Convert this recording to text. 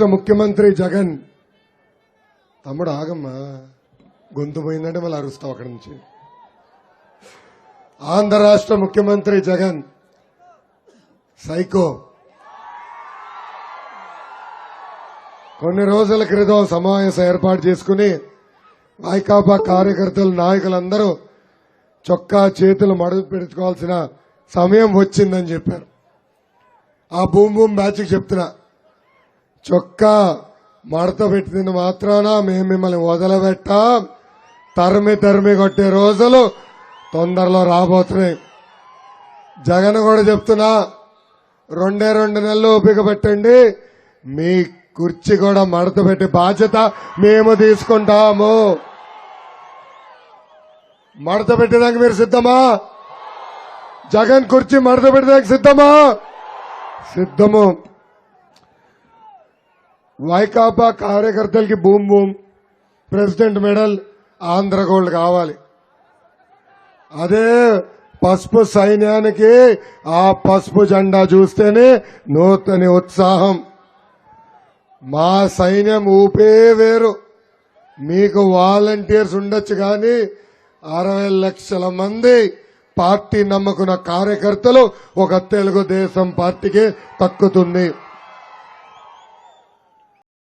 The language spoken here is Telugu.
రాష్ట్ర ముఖ్యమంత్రి జగన్. తమ్ముడు ఆగమ్మా. గొంతు పోయిందంటే మళ్ళీ అరుస్తావు అక్కడి నుంచి. ఆంధ్ర రాష్ట్ర ముఖ్యమంత్రి జగన్. సైకో. కొన్ని రోజుల క్రితం సమావేశం ఏర్పాటు చేసుకుని వైకాపా కార్యకర్తలు నాయకులందరూ చొక్కా చేతులు మడుగు పెట్టుకోవాల్సిన సమయం వచ్చిందని చెప్పారు. ఆ బూమ్ బూమ్ బ్యాచ్కి చెప్తున్నా. చొక్కా మడత పెట్టింది మాత్రాన మేము మిమ్మల్ని వదలబెట్టాం. తరిమి తరిమి కొట్టే రోజులు తొందరలో రాబోతున్నాయి. జగన్ కూడా చెప్తున్నా రెండే రెండు నెలలు ఓపిక పెట్టండి. మీ కుర్చీ కూడా మడత పెట్టే బాధ్యత మేము తీసుకుంటాము. మడత పెట్టేదానికి మీరు సిద్ధమా? జగన్ కుర్చీ మడత పెట్టేదానికి సిద్ధమా? సిద్ధము. వైకాపా కార్యకర్తలకి boom boom president medal Andhra gold కావాలి. అదే పసుపు సైన్యానికి ఆ పసుపు జెండా చూస్తేనే నూతని ఉత్సాహం. మా సైన్యం ఊపే వేరు. మీకు వాలంటీర్స్ ఉండొచ్చు కానీ అరవై లక్షల మంది పార్టీ నమ్మకున్న కార్యకర్తలు ఒక తెలుగుదేశం పార్టీకి తక్కుతుంది.